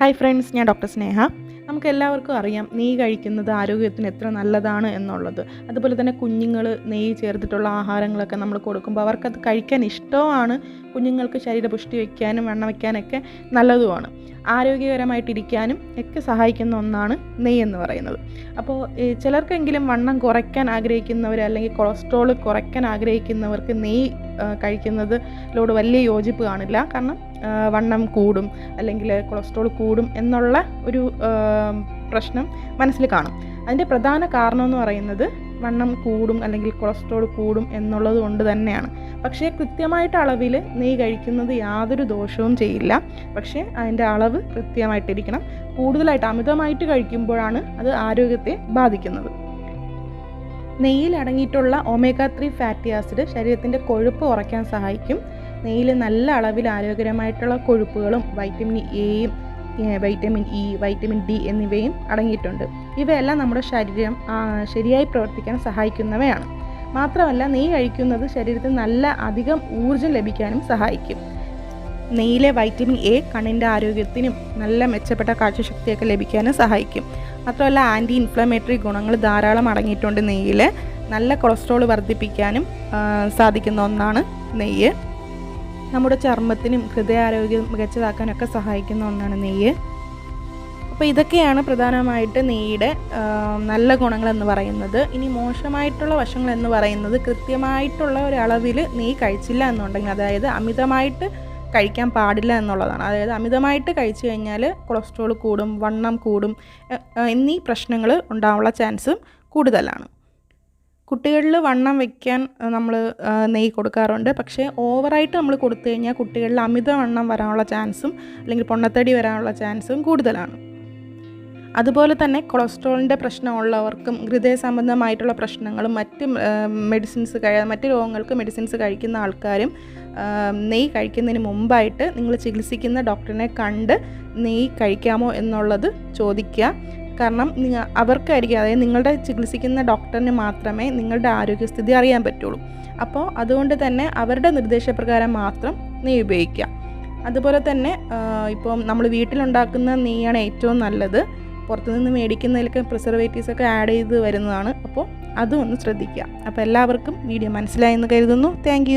Hi friends ഞാൻ doctor Sneha. നമുക്ക് എല്ലാവർക്കും അറിയാം നെയ്യ് കഴിക്കുന്നത് ആരോഗ്യത്തിന് എത്ര നല്ലതാണ് എന്നുള്ളത്. അതുപോലെ തന്നെ കുഞ്ഞുങ്ങൾ നെയ്യ് ചേർത്തിട്ടുള്ള ആഹാരങ്ങളൊക്കെ നമ്മൾ കൊടുക്കുമ്പോൾ അവർക്കത് കഴിക്കാൻ ഇഷ്ടമാണ്. കുഞ്ഞുങ്ങൾക്ക് ശരീരപുഷ്ടി വയ്ക്കാനും വണ്ണം വയ്ക്കാനൊക്കെ നല്ലതുമാണ്. ആരോഗ്യകരമായിട്ടിരിക്കാനും ഒക്കെ സഹായിക്കുന്ന ഒന്നാണ് നെയ്യ് എന്ന് പറയുന്നത്. അപ്പോൾ ചിലർക്കെങ്കിലും വണ്ണം കുറയ്ക്കാൻ ആഗ്രഹിക്കുന്നവർ അല്ലെങ്കിൽ കൊളസ്ട്രോൾ കുറയ്ക്കാൻ ആഗ്രഹിക്കുന്നവർക്ക് നെയ്യ് കഴിക്കുന്നതിലോട് വലിയ യോജിപ്പ് കാണില്ല. കാരണം വണ്ണം കൂടും അല്ലെങ്കിൽ കൊളസ്ട്രോൾ കൂടും എന്നുള്ള ഒരു പ്രശ്നം മനസ്സിൽ കാണും. അതിന്റെ പ്രധാന കാരണം എന്ന് പറയുന്നത് വണ്ണം കൂടും അല്ലെങ്കിൽ കൊളസ്ട്രോൾ കൂടും എന്നുള്ളത് കൊണ്ട് തന്നെയാണ്. പക്ഷേ കൃത്യമായിട്ട് അളവിൽ നെയ്യ് കഴിക്കുന്നത് യാതൊരു ദോഷവും ചെയ്യില്ല. പക്ഷേ അതിന്റെ അളവ് കൃത്യമായിട്ടിരിക്കണം. കൂടുതലായിട്ട് അമിതമായിട്ട് കഴിക്കുമ്പോഴാണ് അത് ആരോഗ്യത്തെ ബാധിക്കുന്നത്. നെയ്യിൽ അടങ്ങിയിട്ടുള്ള ഒമേഗ ത്രീ ഫാറ്റി ആസിഡ് ശരീരത്തിന്റെ കൊഴുപ്പ് കുറയ്ക്കാൻ സഹായിക്കും. നെയ്യിൽ നല്ല അളവിൽ ആരോഗ്യകരമായിട്ടുള്ള കൊഴുപ്പുകളും വൈറ്റമിൻ എയും വൈറ്റമിൻ ഇ വൈറ്റമിൻ ഡി എന്നിവയും അടങ്ങിയിട്ടുണ്ട്. ഇവയെല്ലാം നമ്മുടെ ശരീരം ശരിയായി പ്രവർത്തിക്കാൻ സഹായിക്കുന്നവയാണ്. മാത്രമല്ല നെയ്യ് കഴിക്കുന്നത് ശരീരത്തിന് നല്ല അധികം ഊർജം ലഭിക്കാനും സഹായിക്കും. നെയ്യിലെ വൈറ്റമിൻ എ കണ്ണിന്റെ ആരോഗ്യത്തിനും നല്ല മെച്ചപ്പെട്ട കാഴ്ചശക്തിയൊക്കെ ലഭിക്കാനും സഹായിക്കും. മാത്രമല്ല ആന്റി ഇൻഫ്ലമേറ്ററി ഗുണങ്ങൾ ധാരാളം അടങ്ങിയിട്ടുണ്ട് നെയ്യിൽ നല്ല കൊളസ്ട്രോൾ വർദ്ധിപ്പിക്കാനും സാധിക്കുന്ന ഒന്നാണ് നെയ്യ്. നമ്മുടെ ചർമ്മത്തിനും ഹൃദയാരോഗ്യം മികച്ചതാക്കാനൊക്കെ സഹായിക്കുന്ന ഒന്നാണ് നെയ്യ്. അപ്പോൾ ഇതൊക്കെയാണ് പ്രധാനമായിട്ട് നെയ്യുടെ നല്ല ഗുണങ്ങളെന്ന് പറയുന്നത്. ഇനി മോശമായിട്ടുള്ള വശങ്ങൾ എന്ന് പറയുന്നത് കൃത്യമായിട്ടുള്ള ഒരു അളവിൽ നെയ്യ് കഴിച്ചില്ല എന്നുണ്ടെങ്കിൽ അതായത് അമിതമായിട്ട് കഴിക്കാൻ പാടില്ല എന്നുള്ളതാണ്. അതായത് അമിതമായിട്ട് കഴിച്ചു കഴിഞ്ഞാൽ കൊളസ്ട്രോൾ കൂടും വണ്ണം കൂടും എന്നീ പ്രശ്നങ്ങൾ ഉണ്ടാവാനുള്ള ചാൻസും കൂടുതലാണ്. കുട്ടികളിൽ വണ്ണം വയ്ക്കാൻ നമ്മൾ നെയ്യ് കൊടുക്കാറുണ്ട്. പക്ഷേ ഓവറായിട്ട് നമ്മൾ കൊടുത്തു കഴിഞ്ഞാൽ കുട്ടികളിൽ അമിതവണ്ണം വരാനുള്ള ചാൻസും അല്ലെങ്കിൽ പൊണ്ണത്തടി വരാനുള്ള ചാൻസും കൂടുതലാണ്. അതുപോലെ തന്നെ കൊളസ്ട്രോളിന്റെ പ്രശ്നമുള്ളവർക്കും ഹൃദയ സംബന്ധമായിട്ടുള്ള പ്രശ്നങ്ങളും മറ്റ് മെഡിസിൻസ് കഴി മറ്റ് രോഗങ്ങൾക്ക് മെഡിസിൻസ് കഴിക്കുന്ന ആൾക്കാരും നെയ്യ് കഴിക്കുന്നതിന് മുമ്പായിട്ട് നിങ്ങൾ ചികിത്സിക്കുന്ന ഡോക്ടറിനെ കണ്ട് നെയ്യ് കഴിക്കാമോ എന്നുള്ളത് ചോദിക്കുക. കാരണം അവർക്കായിരിക്കും അതായത് നിങ്ങളുടെ ചികിത്സിക്കുന്ന ഡോക്ടറിന് മാത്രമേ നിങ്ങളുടെ ആരോഗ്യസ്ഥിതി അറിയാൻ പറ്റുള്ളൂ. അപ്പോൾ അതുകൊണ്ട് തന്നെ അവരുടെ നിർദ്ദേശപ്രകാരം മാത്രം നെയ്യ് ഉപയോഗിക്കുക. അതുപോലെ തന്നെ ഇപ്പം നമ്മൾ വീട്ടിലുണ്ടാക്കുന്ന നെയ്യാണ് ഏറ്റവും നല്ലത്. പുറത്തുനിന്ന് മേടിക്കുന്നതിലൊക്കെ പ്രിസർവേറ്റീവ്സൊക്കെ ആഡ് ചെയ്ത് വരുന്നതാണ്. അപ്പോൾ അതും ഒന്ന് ശ്രദ്ധിക്കുക. അപ്പോൾ എല്ലാവർക്കും വീഡിയോ മനസ്സിലായെന്ന് കരുതുന്നു. താങ്ക്